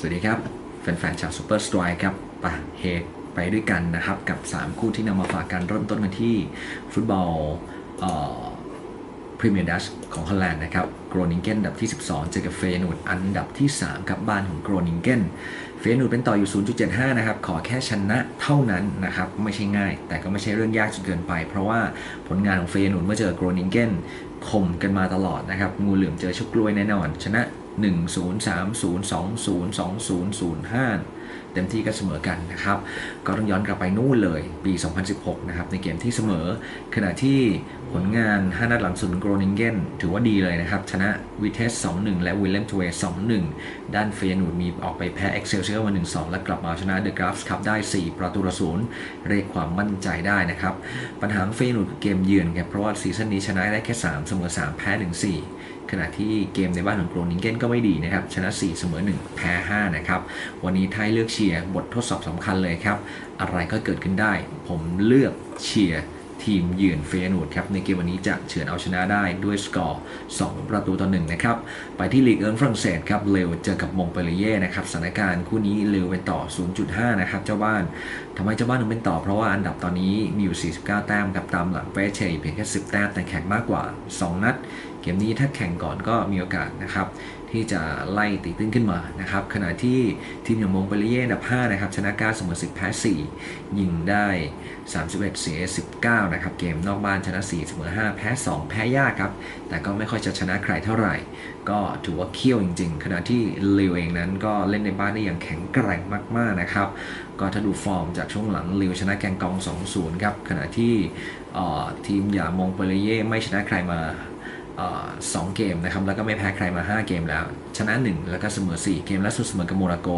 สวัสดีครับ แฟนๆชาวซูเปอร์ส r ตร e ครับไปเฮกไปด้วยกันนะครับ กับ 3 คู่ที่นำมาฝากกันเริ่มต้นกันที่ฟุตบอลพรีเมียร์ดัชของฮอลแลนด์นะครับโกรนิงเกนอันดับที่ 12 เจอกับเฟยนูดอันดับที่ 3 ครับบ้านของโกรนิงเกนเฟยนูดเป็นต่ออยู่ 0.75 นะครับ ขอแค่ชนะเท่านั้นนะครับ ไม่ใช่ง่าย แต่ก็ไม่ใช่เรื่องยากจนเกินไป เพราะว่าผลงานของเฟยนูดเมื่อเจอโกรนิงเกนข่มกันมาตลอดนะครับ งูเหลือมเจอชุกกล้วยแน่นอน ชนะ 1 0 3 0 2 0 2 0 0 5 เต็มที่ก็เสมอกันนะครับ ก็ต้องย้อนกลับไปนู่นเลยปี 2016 นะครับ ในเกมที่เสมอ ขณะที่ผลงาน 5 นัดหลังสุดโกรนิงเกนถือว่าดีเลยนะครับ ชนะวิเทส 2-1 และวิลเลมทเวย์2-1 ด้านเฟียนูดมีออกไปแพ้เอ็กเซลเซียมา1-2 และกลับมาชนะเดอะกราฟส์คัพได้ 4 ประตูต่อศูนย์เรียกความมั่นใจได้นะครับ ปัญหาเฟียนูดเกมเยือนครับเพราะว่าซีซั่นนี้ชนะได้แค่ 3 เสมอ 3 แพ้ 1-4ขณะที่เกมในบ้านของโกรนิงเกนก็ไม่ดีนะครับ ชนะ 4 เสมอ 1 แพ้ 5 นะครับ วันนี้ไทยลือกเชียร์บททดสอบสำคัญเลยครับ อะไรก็เกิดขึ้นได้ ผมเลือกเชียร์ทีมเยือนเฟยนูดครับในเกมวันนี้จะเฉือนเอาชนะได้ด้วยสกอร์ 2 ประตูต่อ1นะครับ ไปที่ลีกเอิร์นฝรั่งเศสครับเลวเจอกับมงเปรีเย่นะครับสถานการณ์คู่นี้เลวไปต่อ 0.5 นะครับเจ้าบ้านทำไมเจ้าบ้านถึงเป็นต่อเพราะว่าอันดับตอนนี้มีอยู่ 49 แต้มกับตามหลังเฟเชยเพียงแค่ 10 แต้มแต่แข่งมากกว่า 2 นัด เกมนี้ถ้าแข่งก่อนก็มีโอกาสนะครับ ที่จะไล่ตีตื้นขึ้นมานะครับขณะที่ทีมอย่างมงเปรีเย่อันดับ 5 นะครับ ชนะ 9 เสมอ 10 แพ้ 4 ยิงได้ 31 เสีย 19 นะครับ เกมนอกบ้านชนะ 4 เสมอ 5 แพ้ 2 แพ้ยากครับ แต่ก็ไม่ค่อยจะชนะใครเท่าไหร่ ก็ถือว่าเคี่ยวจริง ๆ ขณะที่ลิวเองนั้นก็เล่นในบ้านได้อย่างแข็งแกร่งมากๆนะครับก็ถ้าดูฟอร์มจากช่วงหลังลิวชนะแกงกอง 2-0 ครับขณะที่ทีมอย่างมงเปรีเย่ไม่ชนะใครมา สองเกมนะครับแล้วก็ไม่แพ้ใครมา 5 เกมแล้ว ชนะ 1 แล้วก็เสมอ 4 เกมและสุดเสมอกับโมนาโก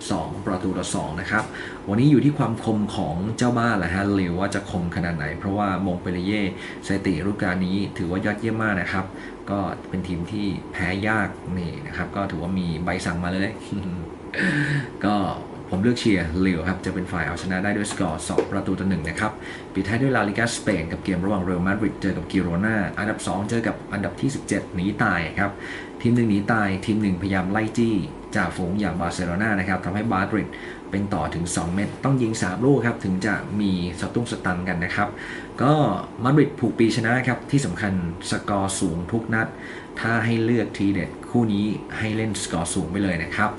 2 ประตูต่อ2นะครับวันนี้อยู่ที่ความคมของเจ้าบ้านแหละฮะหรือว่าจะคมขนาดไหน เพราะว่ามงเปเรเย่สติรูปการนี้ถือว่ายอดเยี่ยมมากนะครับ ก็เป็นทีมที่แพ้ยากนี่นะครับ ก็ถือว่ามีใบสั่งมาเลย ก็ ผมเลือกเชียร์ลิวครับ จะเป็นฝ่ายเอาชนะได้ด้วยสกอร์ 2 ประตูต่อหนึ่งนะครับ ปิดท้ายด้วยลาลิกาสเปนกับเกมระหว่างเรอัลมาดริดเจอกับกิโรนาอันดับ 2 เจอกับอันดับที่ 17 หนีตายครับ ทีมหนึ่งหนีตาย ทีมหนึ่งพยายามไล่จี้จ่าฝูงอย่างบาร์เซโลนานะครับทำให้บาดริด เป็นต่อถึง 2 เม็ดต้องยิง 3 ลูกครับ ถึงจะมีสตุ้งสตังกันนะครับ ก็มาดริดผูกปีชนะครับ ที่สำคัญสกอร์สูงทุกนัด ถ้าให้เลือกทีเด็ดคู่นี้ให้เล่นสกอร์สูงไปเลยนะครับ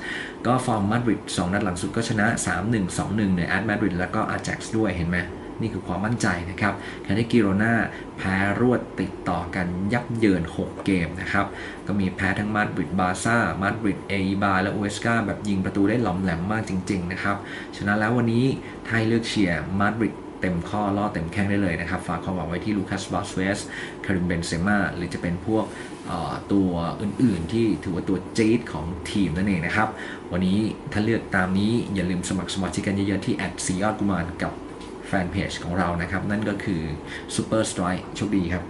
ก็ฟอร์มมาดริด2นัดหลังสุดก็ชนะ 3-1 2-1ในแอตมาดริดแล้วก็อาแจ็กซ์ด้วยเห็นไหม นี่คือความมั่นใจนะครับแคนากิโรนาแพ้รวดติดต่อกันยับเยิน 6 เกมนะครับ ก็มีแพ้ทั้งมาดริดบาซ่ามาดริดเอบาและโอเอสกาแบบยิงประตูได้หลอมแหลมมากจริง ๆ นะครับชนะแล้ววันนี้ไทยเลือกเชียร์มาดริดเต็มข้อล่อเต็มแข้งได้เลยนะครับ ฝากความหวังไว้ที่ลูคัสบาสเวสคาริมเบนเซม่าหรือจะเป็นพวกตัวอื่นๆ ที่ถือว่าตัวจี๊ดของทีมนั่นเองนะครับ วันนี้ถ้าเลือกตามนี้อย่าลืมสมัครสมาชิกกันเยอะๆที่แอดสียอดกุมารกับ แฟนเพจของเรานะครับ นั่นก็คือ Super Strike โชคดีครับ